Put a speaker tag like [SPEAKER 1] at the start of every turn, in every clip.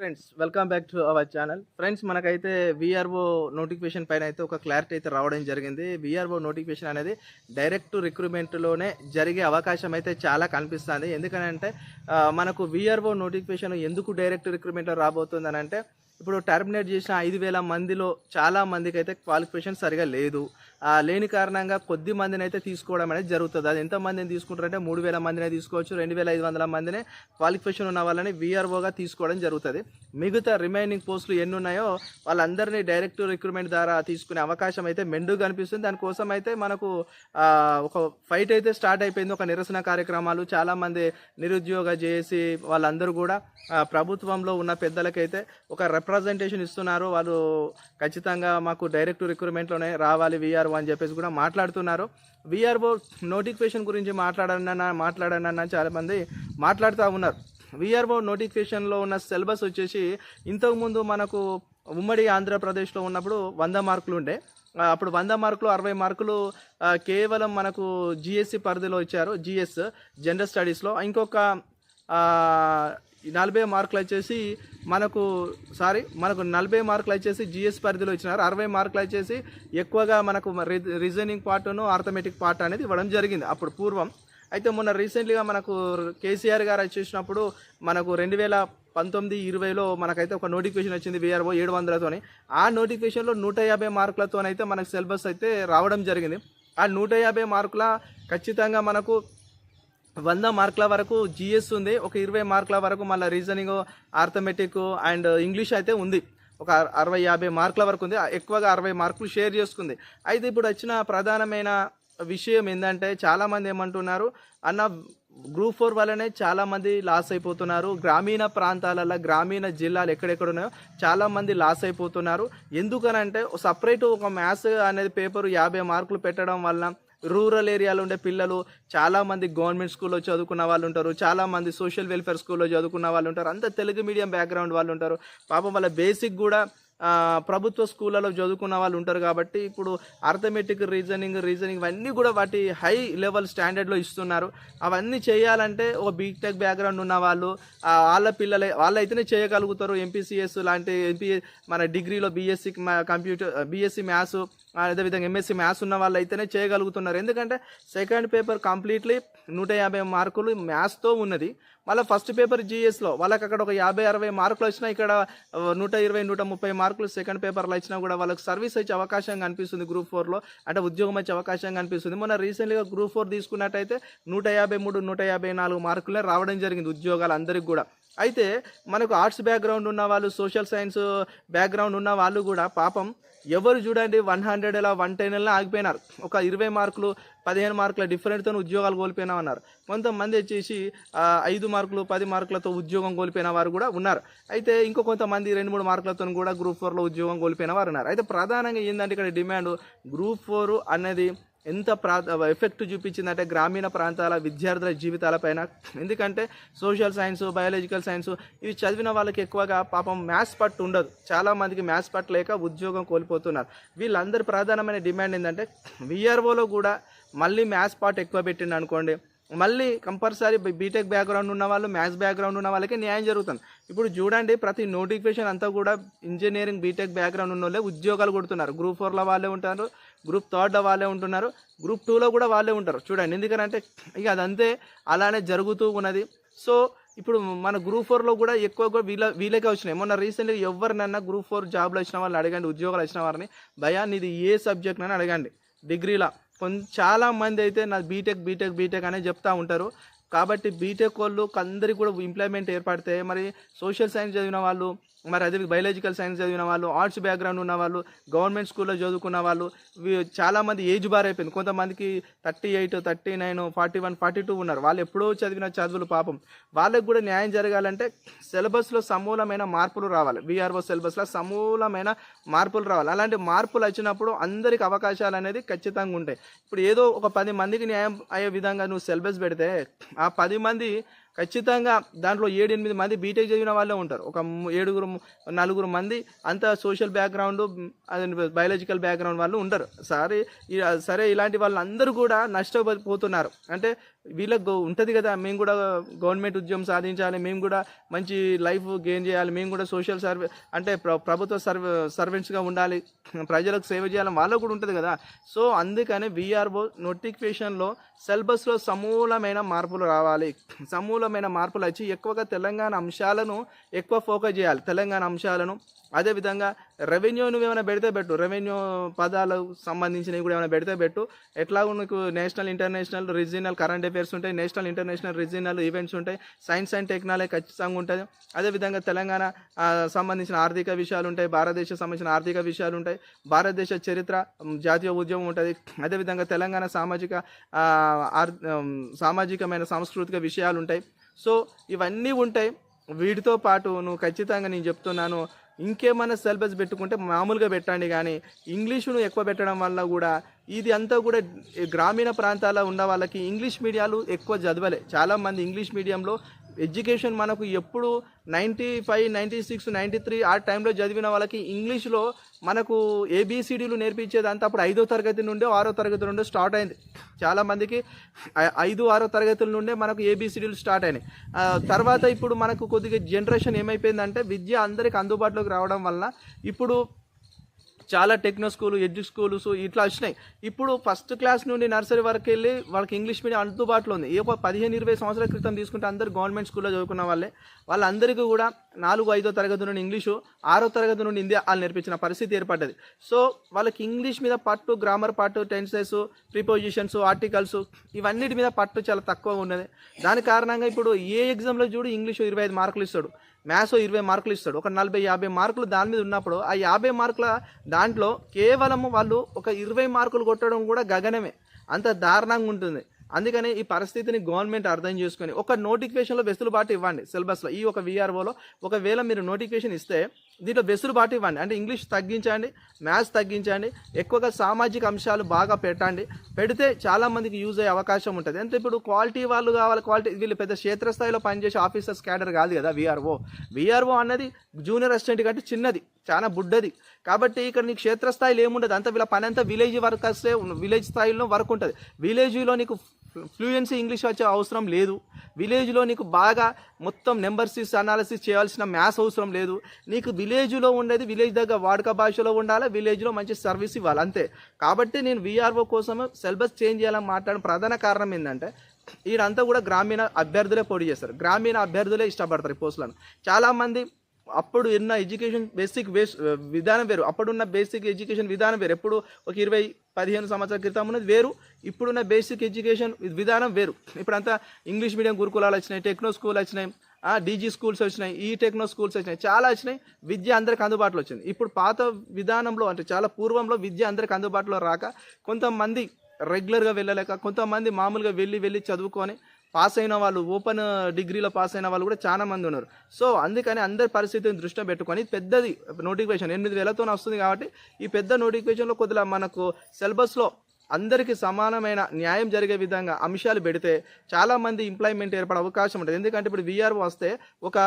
[SPEAKER 1] Friends welcome back to our channel friends మనకైతే VRO notification పైన అయితే ఒక క్లారిటీ అయితే రావడం జరిగింది. విఆర్ఓ నోటిఫికేషన్ అనేది డైరెక్ట్ రిక్రూట్మెంట్లోనే జరిగే అవకాశం అయితే చాలా కనిపిస్తుంది. ఎందుకనంటే మనకు విఆర్ఓ నోటిఫికేషన్ ఎందుకు డైరెక్ట్ రిక్రూట్మెంట్లో రాబోతుంది అంటే ఇప్పుడు టర్మినేట్ చేసిన ఐదు వేల మందిలో చాలా మందికి అయితే క్వాలిఫికేషన్ సరిగా లేదు. లేని కారణంగా కొద్ది మందిని అయితే తీసుకోవడం అనేది జరుగుతుంది. అది ఎంతమందిని తీసుకుంటారంటే మూడు వేల మందినే తీసుకోవచ్చు రెండు వేల ఐదు వందల మందినే క్వాలిఫికేషన్ ఉన్న వాళ్ళని విఆర్ఓగా తీసుకోవడం జరుగుతుంది. మిగతా రిమైనింగ్ పోస్టులు ఎన్ని ఉన్నాయో వాళ్ళందరినీ డైరెక్ట్ రిక్రూట్మెంట్ ద్వారా తీసుకునే అవకాశం అయితే మెండుగా కనిపిస్తుంది. దానికోసం అయితే మనకు ఒక ఫైట్ అయితే స్టార్ట్ అయిపోయింది. ఒక నిరసన కార్యక్రమాలు చాలామంది నిరుద్యోగ చేసి వాళ్ళందరూ కూడా ప్రభుత్వంలో ఉన్న పెద్దలకైతే ఒక రిప్రజెంటేషన్ ఇస్తున్నారు. వాళ్ళు ఖచ్చితంగా మాకు డైరెక్ట్ రిక్రూట్మెంట్లోనే రావాలి. విఆర్ఓ అని చెప్పేసి కూడా మాట్లాడుతున్నారు. విఆర్ఓ నోటిఫికేషన్ గురించి మాట్లాడనన్నా మాట్లాడనన్నా చాలామంది మాట్లాడుతూ ఉన్నారు. విఆర్ఓ నోటిఫికేషన్లో ఉన్న సిలబస్ వచ్చేసి ఇంతకుముందు మనకు ఉమ్మడి ఆంధ్రప్రదేశ్లో ఉన్నప్పుడు వంద మార్కులు ఉండే. అప్పుడు వంద మార్కులు అరవై మార్కులు కేవలం మనకు జిఎస్సి పరిధిలో ఇచ్చారు. జిఎస్ జనరల్ స్టడీస్లో ఇంకొక ఈ నలభై మార్కులు వచ్చేసి మనకు సారీ మనకు నలభై మార్కులు వచ్చేసి జిఎస్ పరిధిలో ఇచ్చినారు. అరవై మార్కులు వచ్చేసి ఎక్కువగా మనకు రీజనింగ్ పార్ట్ను ఆర్థమెటిక్ పార్ట్ అనేది ఇవ్వడం జరిగింది అప్పుడు పూర్వం. అయితే మొన్న రీసెంట్లీగా మనకు కేసీఆర్ గారు వచ్చేసినప్పుడు మనకు రెండు వేల పంతొమ్మిది ఇరవైలో మనకైతే ఒక నోటిఫికేషన్ వచ్చింది విఆర్ఓ ఏడు వందలతోని. ఆ నోటిఫికేషన్లో నూట యాభై మార్కులతోనైతే మనకు సిలబస్ అయితే రావడం జరిగింది. ఆ నూట యాభై మార్కుల ఖచ్చితంగా మనకు వంద మార్కుల వరకు జిఎస్ ఉంది ఒక ఇరవై మార్కుల వరకు మళ్ళీ రీజనింగ్ ఆర్థమెటిక్ అండ్ ఇంగ్లీష్ అయితే ఉంది. ఒక అరవై యాభై మార్కుల వరకు ఉంది. ఎక్కువగా అరవై మార్కులు షేర్ చేసుకుంది. అయితే ఇప్పుడు వచ్చిన ప్రధానమైన విషయం ఏంటంటే చాలామంది ఏమంటున్నారు అన్న గ్రూప్ ఫోర్ వల్లనే చాలామంది లాస్ అయిపోతున్నారు. గ్రామీణ ప్రాంతాలలో గ్రామీణ జిల్లాలు ఎక్కడెక్కడ ఉన్నాయో చాలామంది లాస్ అయిపోతున్నారు. ఎందుకనంటే సపరేట్ ఒక మ్యాథ్స్ అనేది పేపర్ యాభై మార్కులు పెట్టడం వల్ల రూరల్ ఏరియాలో ఉండే పిల్లలు చాలామంది గవర్నమెంట్ స్కూల్లో చదువుకున్న వాళ్ళు ఉంటారు చాలామంది సోషల్ వెల్ఫేర్ స్కూల్లో చదువుకున్న వాళ్ళు ఉంటారు అంత తెలుగు మీడియం బ్యాక్గ్రౌండ్ వాళ్ళు ఉంటారు. పాపం వాళ్ళ బేసిక్ కూడా ప్రభుత్వ స్కూళ్ళలో చదువుకున్న వాళ్ళు ఉంటారు కాబట్టి ఇప్పుడు అర్థమెటిక్ రీజనింగ్ రీజనింగ్ ఇవన్నీ కూడా వాటి హై లెవెల్ స్టాండర్డ్లో ఇస్తున్నారు. అవన్నీ చేయాలంటే ఒక బీటెక్ బ్యాక్గ్రౌండ్ ఉన్న వాళ్ళు వాళ్ళ పిల్లలే వాళ్ళైతేనే చేయగలుగుతారు ఎంపీసీఎస్ లాంటి ఎంపీ మన డిగ్రీలో బీఎస్సీ కంప్యూటర్ బీఎస్సీ మ్యాథ్స్ అదేవిధంగా ఎంఎస్సీ మ్యాథ్స్ ఉన్న వాళ్ళు అయితేనే చేయగలుగుతున్నారు. ఎందుకంటే సెకండ్ పేపర్ కంప్లీట్లీ నూట యాభై మార్కులు మ్యాథ్స్తో ఉన్నది. వాళ్ళ ఫస్ట్ పేపర్ జిఎస్లో వాళ్ళకి అక్కడ ఒక యాభై అరవై మార్కులు వచ్చినా ఇక్కడ నూట ఇరవై నూట ముప్పై మార్కులు సెకండ్ పేపర్లో వచ్చినా కూడా వాళ్ళకి సర్వీస్ వచ్చే అవకాశం కనిపిస్తుంది గ్రూప్ ఫోర్లో అంటే ఉద్యోగం వచ్చే అవకాశం కనిపిస్తుంది. మొన్న రీసెంట్గా గ్రూప్ ఫోర్ తీసుకున్నట్టయితే నూట యాభై మూడు నూట యాభై నాలుగు మార్కులే రావడం జరిగింది ఉద్యోగాలు అందరికి కూడా. అయితే మనకు ఆర్ట్స్ బ్యాక్గ్రౌండ్ ఉన్న వాళ్ళు సోషల్ సైన్స్ బ్యాక్గ్రౌండ్ ఉన్న వాళ్ళు కూడా పాపం ఎవరు చూడండి వన్ హండ్రెడ్ ఇలా వన్ టెన్ ఇలా ఆగిపోయినారు. ఒక ఇరవై మార్కులు పదిహేను మార్కుల డిఫరెంట్తో ఉద్యోగాలు కోల్పోయినామన్నారు. కొంతమంది వచ్చేసి ఐదు మార్కులు పది మార్కులతో ఉద్యోగం కోల్పోయిన వారు కూడా ఉన్నారు. అయితే ఇంకో కొంతమంది రెండు మూడు మార్కులతో కూడా గ్రూప్ ఫోర్లో ఉద్యోగం కోల్పోయిన వారు ఉన్నారు. అయితే ప్రధానంగా ఏంటంటే ఇక్కడ డిమాండ్ గ్రూప్ ఫోర్ అనేది ఎంత ప్రా ఎఫెక్ట్ చూపించిందంటే గ్రామీణ ప్రాంతాల విద్యార్థుల జీవితాలపైన. ఎందుకంటే సోషల్ సైన్స్ బయాలజికల్ సైన్స్ ఇవి చదివిన వాళ్ళకి ఎక్కువగా పాపం మ్యాథ్స్ పట్టు ఉండదు. చాలా మందికి మ్యాథ్స్ పట్టు లేక ఉద్యోగం కోల్పోతున్నారు. వీళ్ళందరి ప్రధానమైన డిమాండ్ ఏంటంటే విఆర్ఓలో కూడా మళ్ళీ మ్యాథ్స్ పార్ట్ ఎక్కువ పెట్టిండు అనుకోండి. మళ్ళీ కంపల్సరీ బీటెక్ బ్యాక్గ్రౌండ్ ఉన్న వాళ్ళు మ్యాథ్స్ బ్యాక్గ్రౌండ్ ఉన్న వాళ్ళకి న్యాయం జరుగుతుంది. ఇప్పుడు చూడండి ప్రతి నోటిఫికేషన్ అంతా కూడా ఇంజనీరింగ్ బీటెక్ బ్యాక్గ్రౌండ్ ఉన్న వాళ్ళే ఉద్యోగాలు కొడుతున్నారు. గ్రూప్ ఫోర్లో వాళ్ళే ఉంటారు. గ్రూప్ థర్డ్లో వాళ్ళే ఉంటున్నారు. గ్రూప్ టూలో కూడా వాళ్ళే ఉంటారు. చూడండి ఎందుకంటే ఇక అదంతే అలానే జరుగుతూ ఉన్నది. సో ఇప్పుడు మన గ్రూప్ ఫోర్లో కూడా ఎక్కువ వీళ్ళ వీళ్ళకే వచ్చినాయి. మొన్న రీసెంట్గా ఎవరినన్నా గ్రూప్ ఫోర్ జాబ్లో వచ్చిన వాళ్ళని అడగండి ఉద్యోగాలు వచ్చిన వారిని. భయా నీది ఏ సబ్జెక్ట్ అని అడగండి. డిగ్రీలా. కొంత చాలా మంది అయితే నా బీటెక్ బీటెక్ బీటెక్ అనే చెప్తూ ఉంటారు. కాబట్టి బీటెక్ వాళ్ళు అందరికీ కూడా ఎంప్లాయ్మెంట్ ఏర్పడితే మరి సోషల్ సైన్స్ చదివిన వాళ్ళు మరి అదే బయాలజికల్ సైన్స్ చదివిన వాళ్ళు ఆర్ట్స్ బ్యాక్గ్రౌండ్ ఉన్న వాళ్ళు గవర్నమెంట్ స్కూల్లో చదువుకున్న వాళ్ళు చాలామంది ఏజ్ బార్ అయిపోయింది. కొంతమందికి thirty eight thirty nine forty one forty two ఉన్నారు. వాళ్ళు ఎప్పుడో చదివిన చదువులు పాపం. వాళ్ళకి కూడా న్యాయం జరగాలంటే సిలబస్లో సమూలమైన మార్పులు రావాలి. విఆర్ఓ సిలబస్లో సమూలమైన మార్పులు రావాలి. అలాంటి మార్పులు వచ్చినప్పుడు అందరికి అవకాశాలు అనేది ఖచ్చితంగా ఉంటాయి. ఇప్పుడు ఏదో ఒక పది మందికి న్యాయం అయ్యే విధంగా నువ్వు సిలబస్ పెడితే ఆ పది మంది ఖచ్చితంగా దాంట్లో ఏడు ఎనిమిది మంది బీటెక్ చదివిన వాళ్ళే ఉంటారు. ఒక ఏడుగురు నలుగురు మంది అంత సోషల్ బ్యాక్గ్రౌండ్ బయాలజికల్ బ్యాక్గ్రౌండ్ వాళ్ళు ఉంటారు. సరే సరే ఇలాంటి వాళ్ళందరూ కూడా నష్టపోతున్నారు. అంటే వీళ్ళకు ఉంటుంది కదా మేము కూడా గవర్నమెంట్ ఉద్యోగం సాధించాలి మేము కూడా మంచి లైఫ్ గెయిన్ చేయాలి మేము కూడా సోషల్ సర్వే అంటే ప్రభుత్వ సర్వే సర్వెంట్స్గా ఉండాలి ప్రజలకు సేవ చేయాలని వాళ్ళకు కూడా ఉంటుంది కదా. సో అందుకని విఆర్ఓ నోటిఫికేషన్లో సిలబస్లో సమూలమైన మార్పులు రావాలి. సమూలమైన మార్పులు వచ్చి ఎక్కువగా తెలంగాణ అంశాలను ఎక్కువ ఫోకస్ చేయాలి. తెలంగాణ అంశాలను అదేవిధంగా రెవెన్యూ నువ్వు ఏమైనా పెడితే పెట్టు. రెవెన్యూ పదాలకు సంబంధించినవి కూడా ఏమైనా పెడితే పెట్టు. ఎట్లాగో నీకు national international regional current affairs ఉంటాయి. నేషనల్ ఇంటర్నేషనల్ రీజినల్ ఈవెంట్స్ ఉంటాయి. సైన్స్ అండ్ టెక్నాలజీ ఖచ్చితంగా ఉంటుంది. అదేవిధంగా తెలంగాణ సంబంధించిన ఆర్థిక విషయాలు ఉంటాయి. భారతదేశం సంబంధించిన ఆర్థిక విషయాలు ఉంటాయి. భారతదేశ చరిత్ర జాతీయ ఉద్యమం ఉంటుంది. అదేవిధంగా తెలంగాణ సామాజిక ఆర్ సామాజికమైన సాంస్కృతిక విషయాలు ఉంటాయి. సో ఇవన్నీ ఉంటాయి. వీటితో పాటు నువ్వు ఖచ్చితంగా నేను చెప్తున్నాను. ఇంకేమైనా సిలబస్ పెట్టుకుంటే మామూలుగా పెట్టండి కానీ ఇంగ్లీషును ఎక్కువ పెట్టడం వల్ల కూడా ఇది అంతా కూడా గ్రామీణ ప్రాంతాల్లో ఉన్న వాళ్ళకి ఇంగ్లీష్ మీడియాలు ఎక్కువ చదవలే. చాలామంది ఇంగ్లీష్ మీడియంలో ఎడ్యుకేషన్ మనకు ఎప్పుడు ninety five ninety six ninety three ఆ టైంలో చదివిన వాళ్ళకి ఇంగ్లీష్లో మనకు ఏబిసిడీలు నేర్పించేదంతా అప్పుడు ఐదో తరగతి నుండి ఆరో తరగతి నుండి స్టార్ట్ అయింది. చాలామందికి ఐదు ఆరో తరగతుల నుండే మనకు ఏబిసిడీలు స్టార్ట్ అయినాయి. తర్వాత ఇప్పుడు మనకు కొద్దిగా జనరేషన్ ఏమైపోయిందంటే విద్య అందరికి అందుబాటులోకి రావడం వలన ఇప్పుడు చాలా టెక్నో స్కూల్ ఎడ్యు స్కూల్స్ ఇట్లా వచ్చినాయి. ఇప్పుడు ఫస్ట్ క్లాస్ నుండి నర్సరీ వరకు వెళ్ళి వాళ్ళకి ఇంగ్లీష్ మీడియం అందుబాటులో ఉంది. ఏ ఒక పదిహేను ఇరవై సంవత్సరాల క్రితం తీసుకుంటే అందరూ గవర్నమెంట్ స్కూల్లో చదువుకున్న వాళ్ళే. వాళ్ళందరికీ కూడా నాలుగు ఐదో తరగతి నుండి ఇంగ్లీషు ఆరో తరగతి నుండి హిందీ వాళ్ళు నేర్పించిన పరిస్థితి ఏర్పడ్డది. సో వాళ్ళకి ఇంగ్లీష్ మీద పట్టు గ్రామర్ పట్టు టెన్సెస్ ప్రిపోజిషన్స్ ఆర్టికల్స్ ఇవన్నిటి మీద పట్టు చాలా తక్కువగా ఉన్నది. దాని కారణంగా ఇప్పుడు ఏ ఎగ్జామ్లో చూడు ఇంగ్లీషు ఇరవై ఐదు మార్కులు ఇస్తాడు. మ్యాథ్స్ ఇరవై మార్కులు ఇస్తాడు. ఒక నలభై యాభై మార్కులు దాని మీద ఉన్నప్పుడు ఆ యాభై మార్కుల దాంట్లో కేవలం వాళ్ళు ఒక ఇరవై మార్కులు కొట్టడం కూడా గగనమే. అంత దారుణంగా ఉంటుంది. అందుకని ఈ పరిస్థితిని గవర్నమెంట్ అర్థం చేసుకొని ఒక నోటిఫికేషన్లో వెసులుబాటు ఇవ్వండి సిలబస్లో. ఈ ఒక విఆర్ఓలో ఒకవేళ మీరు నోటిఫికేషన్ ఇస్తే దీంట్లో వెసులుబాటు ఇవ్వండి. అంటే ఇంగ్లీష్ తగ్గించండి మ్యాథ్స్ తగ్గించండి ఎక్కువగా సామాజిక అంశాలు బాగా పెట్టండి. పెడితే చాలామందికి యూజ్ అయ్యే అవకాశం ఉంటుంది. అంటే ఇప్పుడు క్వాలిటీ వాళ్ళు కావాలి క్వాలిటీ వీళ్ళు పెద్ద క్షేత్రస్థాయిలో పనిచేసే ఆఫీసర్స్ క్యాడర్ కాదు కదా విఆర్ఓ విఆర్ఓ అన్నది జూనియర్ అసిస్టెంట్ కంటే చిన్నది చాలా బుడ్డది. కాబట్టి ఇక్కడ నీకు క్షేత్రస్థాయిలో ఏముండదు. అంతా వీళ్ళ పని అంతా విలేజ్ వర్క్ వస్తే విలేజ్ స్థాయిలో వర్క్ ఉంటుంది. విలేజ్లో నీకు ఫ్లూయెన్సీ ఇంగ్లీష్ వచ్చే అవసరం లేదు. విలేజ్లో నీకు బాగా మొత్తం నెంబర్స్ అనాలిసిస్ చేయాల్సిన మ్యాథ్స్ అవసరం లేదు. నీకు విలేజ్లో ఉండేది విలేజ్ దగ్గర వాడుక భాషలో ఉండాలి విలేజ్లో మంచి సర్వీస్ ఇవ్వాలి? అంతే. కాబట్టి నేను విఆర్ఓ కోసం సిలబస్ చేంజ్ చేయాలని మాట్లాడిన ప్రధాన కారణం ఏంటంటే వీడంతా కూడా గ్రామీణ అభ్యర్థులే పోటీ చేస్తారు. గ్రామీణ అభ్యర్థులే ఇష్టపడతారు ఈ పోస్టులను చాలామంది అప్పుడు ఉన్న ఎడ్యుకేషన్ బేసిక్ వేస్ విధానం వేరు. అప్పుడున్న బేసిక్ ఎడ్యుకేషన్ విధానం వేరు. ఎప్పుడు ఒక ఇరవై పదిహేను సంవత్సరాల క్రితం ఉన్నది వేరు. ఇప్పుడున్న బేసిక్ ఎడ్యుకేషన్ విధానం వేరు. ఇప్పుడంతా ఇంగ్లీష్ మీడియం గురుకులాలు వచ్చినాయి టెక్నో స్కూల్ వచ్చినాయి డీజీ స్కూల్స్ వచ్చినాయి ఈ టెక్నో స్కూల్స్ వచ్చినాయి చాలా వచ్చినాయి. విద్య అందరికి అందుబాటులో వచ్చింది. ఇప్పుడు పాత విధానంలో అంటే చాలా పూర్వంలో విద్య అందరికి అందుబాటులో రాక కొంతమంది రెగ్యులర్గా వెళ్ళలేక కొంతమంది మామూలుగా వెళ్ళి వెళ్ళి చదువుకొని పాస్ అయిన వాళ్ళు ఓపెన్ డిగ్రీలో పాస్ అయిన వాళ్ళు కూడా చాలా మంది ఉన్నారు. సో అందుకని అందరి పరిస్థితిని దృష్టిలో పెట్టుకొని పెద్దది నోటిఫికేషన్ ఎనిమిది వేలతో వస్తుంది కాబట్టి ఈ పెద్ద నోటిఫికేషన్లో కొద్దిగా మనకు సిలబస్లో అందరికీ సమానమైన న్యాయం జరిగే విధంగా అంశాలు పెడితే చాలామంది ఎంప్లాయ్మెంట్ ఏర్పడే అవకాశం ఉంటుంది. ఎందుకంటే ఇప్పుడు విఆర్ఓ వస్తే ఒక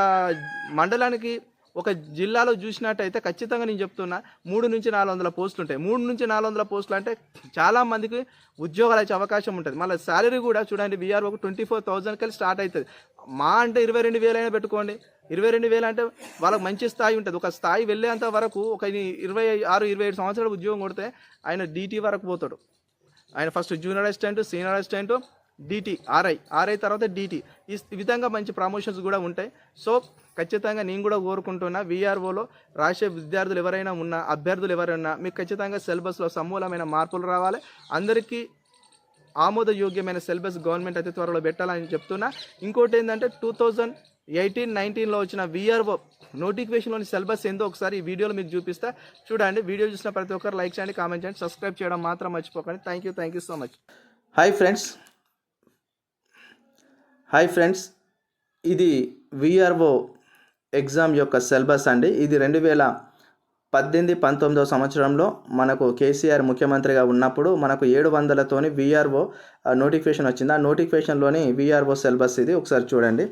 [SPEAKER 1] మండలానికి ఒక జిల్లాలో చూసినట్టయితే ఖచ్చితంగా నేను చెప్తున్నా మూడు నుంచి నాలుగు వందల పోస్టులు ఉంటాయి. మూడు నుంచి నాలుగు వందల పోస్టులు అంటే చాలామందికి ఉద్యోగాలు వచ్చే అవకాశం ఉంటుంది. మళ్ళీ శాలరీ కూడా చూడండి బీఆర్ ఒక ట్వంటీ ఫోర్ థౌజండ్ కలిసి స్టార్ట్ అవుతుంది. మా అంటే ఇరవై రెండు వేలైనా పెట్టుకోండి. ఇరవై రెండు వేలు అంటే వాళ్ళకి మంచి స్థాయి ఉంటుంది. ఒక స్థాయి వెళ్ళేంత వరకు ఒక ఇరవై ఆరు ఇరవై ఏడు సంవత్సరాలు ఉద్యోగం కొడితే ఆయన డీటీ వరకు పోతాడు. ఆయన first junior assistant senior assistant DT RI RI తర్వాత డిటి ఈ విధంగా మంచి ప్రమోషన్స్ కూడా ఉంటాయి. సో ఖచ్చితంగా నేను కూడా కోరుకుంటున్నా విఆర్ఓలో రాసే విద్యార్థులు ఎవరైనా ఉన్నా అభ్యర్థులు ఎవరైనా మీకు ఖచ్చితంగా సిలబస్లో సమూలమైన మార్పులు రావాలి. అందరికీ ఆమోదయోగ్యమైన సిలబస్ గవర్నమెంట్ అతి త్వరలో పెట్టాలని చెప్తున్నా. ఇంకోటి ఏంటంటే టూ థౌజండ్ ఎయిటీన్ నైన్టీన్లో వచ్చిన విఆర్ఓ నోటిఫికేషన్లోని సిలబస్ ఏందో ఒకసారి ఈ వీడియోలో మీకు చూపిస్తా. చూడండి వీడియో చూసిన ప్రతి ఒక్కరు లైక్ చేయండి కామెంట్ చేయండి సబ్స్క్రైబ్ చేయడం మాత్రం మర్చిపోకండి. Thank you thank you so much hi friends hi friends ఇది విఆర్ఓ ఎగ్జామ్ యొక్క సిలబస్ అండి. ఇది రెండు వేల పద్దెనిమిది పంతొమ్మిదవ సంవత్సరంలో మనకు కేసీఆర్ ముఖ్యమంత్రిగా ఉన్నప్పుడు మనకు ఏడు వందలతోని విఆర్ఓ నోటిఫికేషన్ వచ్చింది. ఆ నోటిఫికేషన్లోని విఆర్ఓ సిలబస్ ఇది. ఒకసారి చూడండి.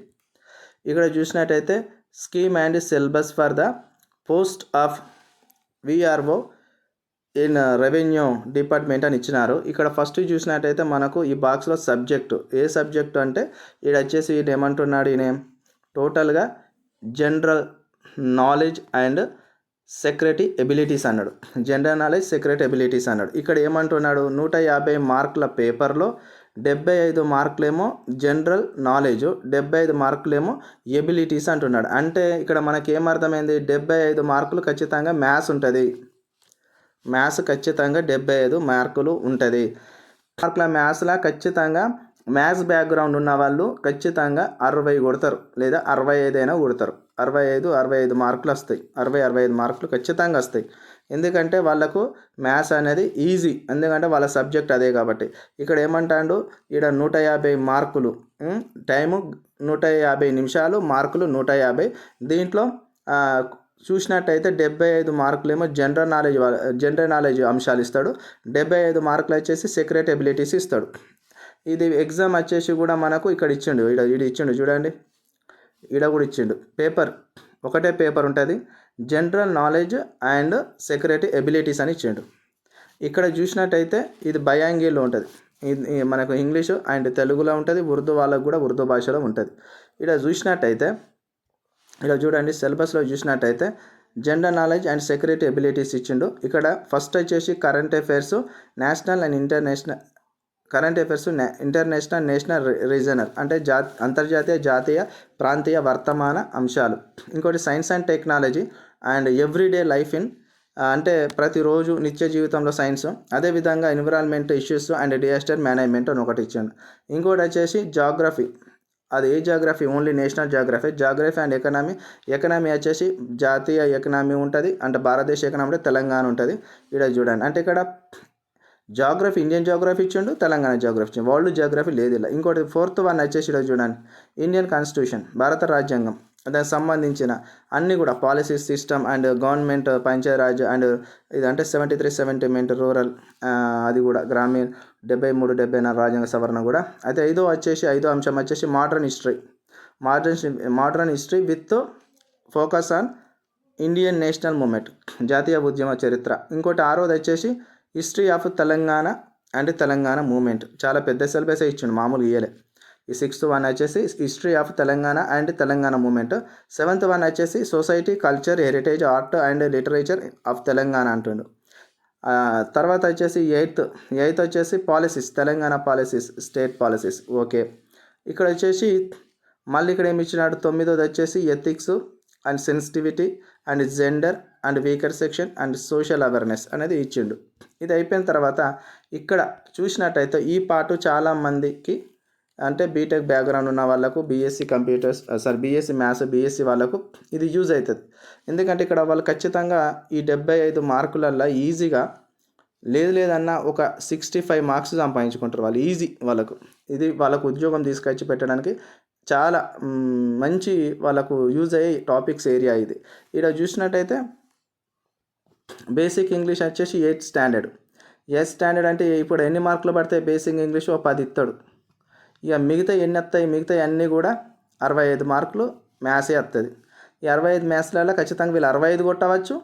[SPEAKER 1] ఇక్కడ చూసినట్టయితే scheme and syllabus for the post of VRO in uh, revenue department అని ఇచ్చినారు. ఇక్కడ ఫస్ట్ చూసినట్టయితే మనకు ఈ బాక్స్లో సబ్జెక్టు ఏ సబ్జెక్టు అంటే ఈడ వచ్చేసి ఈయన ఏమంటున్నాడు ఈయన? టోటల్గా general knowledge and secretary abilities అన్నాడు. జనరల్ నాలెడ్జ్ సెక్రటరీ ఎబిలిటీస్ అన్నాడు. ఇక్కడ ఏమంటున్నాడు? నూట యాభై మార్కుల పేపర్లో డెబ్బై ఐదు మార్కులేమో జనరల్ నాలెడ్జ్ డెబ్బై ఐదు మార్కులేమో ఎబిలిటీస్ అంటున్నాడు. అంటే ఇక్కడ మనకి ఏమర్థమైంది డెబ్బై ఐదు మార్కులు ఖచ్చితంగా మ్యాథ్స్ ఉంటుంది. మ్యాథ్స్ ఖచ్చితంగా డెబ్బై ఐదు మార్కులు ఉంటుంది. మార్కుల మ్యాథ్స్లా ఖచ్చితంగా మ్యాథ్స్ బ్యాక్గ్రౌండ్ ఉన్న వాళ్ళు ఖచ్చితంగా అరవై కొడతారు లేదా అరవై ఐదు అయినా కొడతారు. అరవై ఐదు అరవై ఐదు మార్కులు వస్తాయి. అరవై అరవై ఐదు మార్కులు ఖచ్చితంగా వస్తాయి. ఎందుకంటే వాళ్ళకు మ్యాథ్స్ అనేది ఈజీ. ఎందుకంటే వాళ్ళ సబ్జెక్ట్ అదే కాబట్టి. ఇక్కడ ఏమంటాడు? ఇక్కడ నూట యాభై మార్కులు టైము నూట యాభై నిమిషాలు మార్కులు నూట యాభై. దీంట్లో చూసినట్టయితే డెబ్బై ఐదు మార్కులేమో జనరల్ నాలెడ్జ్ జనరల్ నాలెడ్జ్ అంశాలు ఇస్తాడు. డెబ్బై ఐదు మార్కులు వచ్చేసి సెక్రెట్ ఎబిలిటీస్ ఇస్తాడు. ఇది ఎగ్జామ్ వచ్చేసి కూడా మనకు ఇక్కడ ఇచ్చిండు ఇడ ఇది ఇచ్చిండు చూడండి. ఈడ కూడా ఇచ్చిండు. పేపర్ ఒకటే పేపర్ ఉంటుంది. General knowledge and secretary abilities అని ఇచ్చిండు. ఇక్కడ చూసినట్టయితే ఇది బయాంగిల్లో ఉంటుంది. ఇది మనకు ఇంగ్లీషు అండ్ తెలుగులో ఉంటుంది. ఉర్దూ వాళ్ళకు కూడా ఉర్దూ భాషలో ఉంటుంది. ఇక్కడ చూసినట్టయితే ఇక్కడ చూడండి సిలబస్లో చూసినట్టయితే general knowledge and security abilities ఇచ్చిండు. ఇక్కడ ఫస్ట్ వచ్చేసి current affairs national and international current affairs international national regional అంటే జా అంతర్జాతీయ జాతీయ ప్రాంతీయ వర్తమాన అంశాలు. ఇంకోటి science and technology and everyday life in అంటే ప్రతిరోజు నిత్య జీవితంలో సైన్స్ అదేవిధంగా environment issues and disaster management అని ఒకటి ఇచ్చాను ఇంకోటి వచ్చేసి జాగ్రఫీ అది ఏ geography only national geography geography and economy economy వచ్చేసి జాతీయ ఎకనామీ ఉంటుంది. అంటే భారతదేశ ఎకనామీ అంటే తెలంగాణ ఉంటుంది. ఇక్కడ చూడండి. అంటే ఇక్కడ జాగ్రఫీ ఇండియన్ జాగ్రఫీ ఇచ్చిండు తెలంగాణ జాగ్రఫీ ఇచ్చిండు. వరల్డ్ జాగ్రఫీ లేదు ఇలా ఇంకోటి ఫోర్త్ వన్ వచ్చేసి ఇక్కడ చూడండి. ఇండియన్ కాన్స్టిట్యూషన్ భారత రాజ్యాంగం. దానికి సంబంధించిన అన్నీ కూడా policies system and government Panchayatraj and ఇదంటే సెవెంటీ త్రీ సెవెంటీమెంట్ రూరల్ అది కూడా గ్రామీణ డెబ్బై మూడు డెబ్బై నాలుగు రాజ్యాంగ సవరణ కూడా. అయితే ఐదో వచ్చేసి ఐదో అంశం వచ్చేసి modern history modern modern history with focus on Indian national movement జాతీయ ఉద్యమ చరిత్ర. ఇంకోటి ఆరోది వచ్చేసి history of Telangana and Telangana movement చాలా పెద్ద సిలబస్ ఇచ్చిండు మామూలు ఇయ్యలే. ఈ సిక్స్త్ వన్ వచ్చేసి history of Telangana and Telangana movement. Seventh one వచ్చేసి society culture heritage art and literature of Telangana అంటుండు. తర్వాత వచ్చేసి ఎయిత్ ఎయిత్ వచ్చేసి policies Telangana policies state policies. Okay. ఇక్కడ వచ్చేసి మళ్ళీ ఇక్కడ ఏమి ఇచ్చినాడు? తొమ్మిదోది వచ్చేసి ethics and sensitivity and gender and weaker section and social awareness అనేది ఇచ్చిండు. ఇది అయిపోయిన తర్వాత ఇక్కడ చూసినట్టయితే ఈ పాటు చాలా మందికి అంటే బీటెక్ బ్యాక్గ్రౌండ్ ఉన్న వాళ్ళకు BSc computers sorry BSc maths BSc వాళ్ళకు ఇది యూజ్ అవుతుంది ఎందుకంటే ఇక్కడ వాళ్ళు ఖచ్చితంగా ఈ డెబ్బై ఐదు మార్కులల్లో ఈజీగా లేదు లేదన్నా ఒక సిక్స్టీ ఫైవ్ మార్క్స్ సంపాదించుకుంటారు వాళ్ళు ఈజీ వాళ్ళకు. ఇది వాళ్ళకు ఉద్యోగం తీసుకొచ్చి పెట్టడానికి చాలా మంచి వాళ్ళకు యూజ్ అయ్యే టాపిక్స్ ఏరియా ఇది. ఇక్కడ చూసినట్టయితే బేసిక్ ఇంగ్లీష్ వచ్చేసి ఎయిత్ స్టాండర్డ్ ఎయిత్ స్టాండర్డ్ అంటే ఇప్పుడు ఎన్ని మార్కులు పడితే బేసిక్ ఇంగ్లీష్ ఒక పది ఇస్తాడు ఇక మిగతా ఎన్ని వస్తాయి మిగతా అన్నీ కూడా అరవై ఐదు మార్కులు మ్యాథ్సే వస్తుంది ఈ అరవై ఐదు మ్యాథ్స్లలో ఖచ్చితంగా వీళ్ళు అరవై ఐదు కొట్టవచ్చు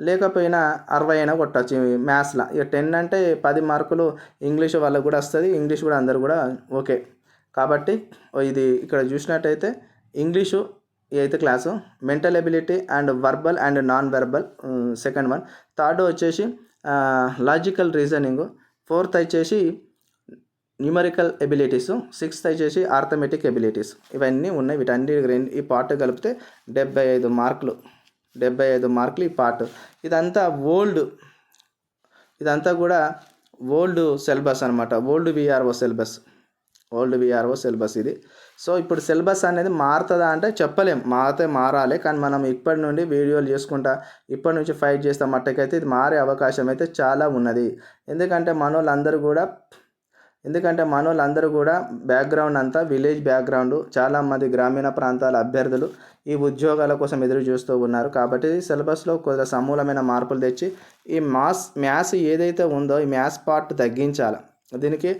[SPEAKER 1] లేకపోయినా అరవై అయినా కొట్టవచ్చు మ్యాథ్స్లో ఇక టెన్ అంటే పది మార్కులు ఇంగ్లీష్ వాళ్ళకు కూడా వస్తుంది ఇంగ్లీష్ కూడా అందరు కూడా ఓకే. కాబట్టి ఇది ఇక్కడ చూసినట్టయితే English eighth class. Mental ability and verbal and non verbal second one. Third వచ్చేసి లాజికల్ రీజనింగ్. ఫోర్త్ వచ్చేసి న్యూమరికల్ ఎబిలిటీస్ సిక్స్త్ వచ్చేసి ఆర్థమెటిక్ ఎబిలిటీస్. ఇవన్నీ ఉన్నాయి. వీటన్ని రెండు ఈ పార్ట్ కలిపితే డెబ్బై ఐదు మార్కులు. డెబ్బై ఐదు మార్కులు ఈ పార్ట్. ఇదంతా ఓల్డ్ ఇదంతా కూడా ఓల్డ్ సిలబస్ అనమాట old VRO syllabus. Old VRO syllabus ఇది. సో ఇప్పుడు సిలబస్ అనేది మారుతుందా అంటే చెప్పలేం. మారితే మారాలి. కానీ మనం ఇప్పటి నుండి వీడియోలు చేసుకుంటా ఇప్పటి నుంచి ఫైట్ చేస్తాం మట్టకైతే ఇది మారే అవకాశం అయితే చాలా ఉన్నది. ఎందుకంటే మనోళ్ళందరూ కూడా ఎందుకంటే మనోళ్ళందరూ కూడా బ్యాక్గ్రౌండ్ అంతా విలేజ్ బ్యాక్గ్రౌండ్ చాలామంది గ్రామీణ ప్రాంతాల అభ్యర్థులు ఈ ఉద్యోగాల కోసం ఎదురు చూస్తూ ఉన్నారు. కాబట్టి సిలబస్లో కొద్దిగా సమూలమైన మార్పులు తెచ్చి ఈ మాస్ మ్యాథ్స్ ఏదైతే ఉందో ఈ మ్యాథ్స్ పార్ట్ తగ్గించాలి. దీనికి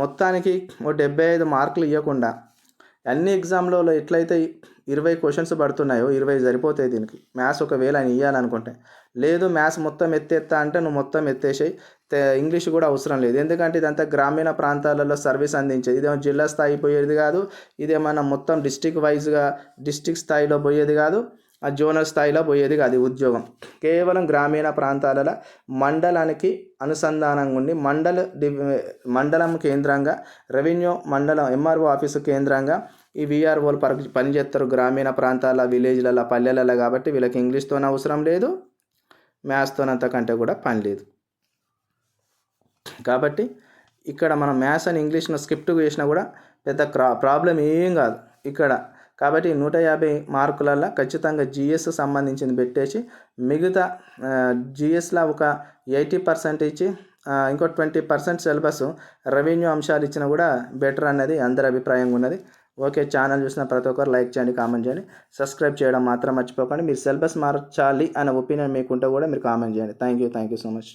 [SPEAKER 1] మొత్తానికి ఓ డెబ్బై ఐదు మార్కులు ఇవ్వకుండా అన్ని ఎగ్జామ్లలో ఎట్లయితే ఇరవై క్వశ్చన్స్ పడుతున్నాయో ఇరవై సరిపోతాయి దీనికి. మ్యాథ్స్ ఒకవేళ ఆయన ఇవ్వాలనుకుంటే లేదు మ్యాథ్స్ మొత్తం ఎత్తేస్తా అంటే నువ్వు మొత్తం ఎత్తేసేయి. ఇంగ్లీష్ కూడా అవసరం లేదు. ఎందుకంటే ఇదంతా గ్రామీణ ప్రాంతాలలో సర్వీస్ అందించేది. ఇదేమో జిల్లా స్థాయి పోయేది కాదు. ఇదేమన్నా మొత్తం డిస్టిక్ వైజ్గా డిస్టిక్ స్థాయిలో పోయేది కాదు. ఆ జోనల్ స్థాయిలో పోయేది కాదు ఉద్యోగం. కేవలం గ్రామీణ ప్రాంతాలలో మండలానికి అనుసంధానంగా ఉండి మండల డి- మండలం కేంద్రంగా రెవెన్యూ మండలం ఎంఆర్ఓ ఆఫీసు కేంద్రంగా ఈ విఆర్ఓలు పర పనిచేస్తారు గ్రామీణ ప్రాంతాల విలేజ్లలో పల్లెలలో కాబట్టి వీళ్ళకి ఇంగ్లీష్తో అవసరం లేదు మ్యాథ్స్తో అంతకంటే కూడా పని లేదు. కాబట్టి ఇక్కడ మనం మ్యాథ్స్ అని ఇంగ్లీష్ను స్క్రిప్ట్ చేసినా కూడా పెద్ద క్రా ప్రాబ్లం ఏం కాదు ఇక్కడ. కాబట్టి నూట యాభై మార్కులలో ఖచ్చితంగా జిఎస్ సంబంధించింది పెట్టేసి మిగతా జిఎస్లో ఒక ఎయిటీ పర్సెంట్ ఇచ్చి ఇంకో ట్వంటీ పర్సెంట్ సిలబస్ రెవెన్యూ అంశాలు ఇచ్చినా కూడా బెటర్ అన్నది అందరి అభిప్రాయంగా ఉన్నది. ఓకే ఛానల్ చూసిన ప్రతి ఒక్కరు లైక్ చేయండి కామెంట్ చేయండి. సబ్స్క్రైబ్ చేయడం మాత్రం మర్చిపోకండి. మీరు సిలబస్ మార్చాలి అనే ఒపీనియన్ మీకుంటే కూడా మీరు కామెంట్ చేయండి. Thank you thank you so much.